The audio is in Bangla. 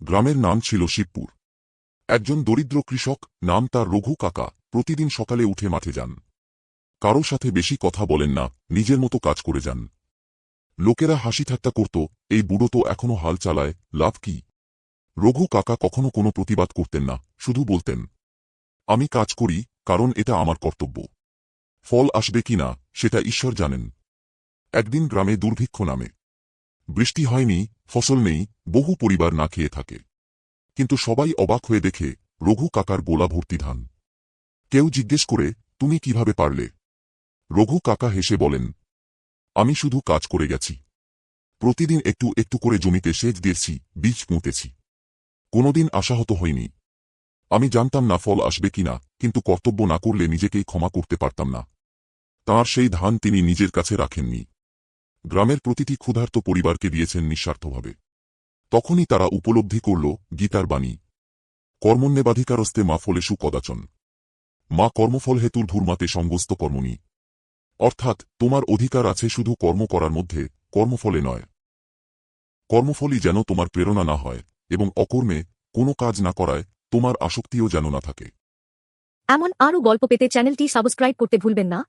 গ্রামের নাম ছিল শিবপুর। একজন দরিদ্র কৃষক নাম তার রঘু কাকা প্রতিদিন সকালে উঠে মাঠে যান। কারও সাথে বেশি কথা বলেন না, নিজের মতো কাজ করে যান। লোকেরা হাসি ঠাট্টা করত, এই বুড়ো তো এখনও হাল চালায়, লাভ কি? রঘু কাকা কখনো কোনো প্রতিবাদ করতেন না, শুধু বলতেন, আমি কাজ করি, কারণ এটা আমার কর্তব্য। ফল আসবে কিনা সেটা ঈশ্বর জানেন। একদিন গ্রামে দুর্ভিক্ষ নামে। বৃষ্টি হয়নি, ফসল নেই, বহু পরিবার না খেয়ে থাকে। কিন্তু সবাই অবাক হয়ে দেখে রঘু কাকার গোলা ভর্তি ধান। কেউ জিজ্ঞেস করে, তুমি কীভাবে পারলে? রঘু কাকা হেসে বলেন, আমি শুধু কাজ করে গেছি। প্রতিদিন একটু একটু করে জমিতে সেচ দিয়েছি, বীজ পুঁতেছি। কোনোদিন আশাহত হয়নি আমি জানতাম না ফল আসবে কিনা, কিন্তু কর্তব্য না করলে নিজেকেই ক্ষমা করতে পারতাম না। তাঁর সেই ধান তিনি নিজের কাছে রাখেননি। গ্রামের প্রতিটি ক্ষুধার্ত পরিবারকে দিয়েছেন নিঃস্বার্থভাবে। তখনই তারা উপলব্ধি করল গীতার বাণী। কর্মণ্যেবাধিকারস্তে মা ফলেষু কদাচন। মা কর্মফল হেতুর ধূর্মাতে সঙ্গস্ত কর্মণি। অর্থাৎ, তোমার অধিকার আছে শুধু কর্ম করার মধ্যে, কর্মফলে নয়। কর্মফলই যেন তোমার প্রেরণা না হয়, এবং অকর্মে কোনো কাজ না করায়, তোমার আসক্তিও যেন না থাকে। এমন আরও গল্প পেতে চ্যানেলটি সাবস্ক্রাইব করতে ভুলবেন না।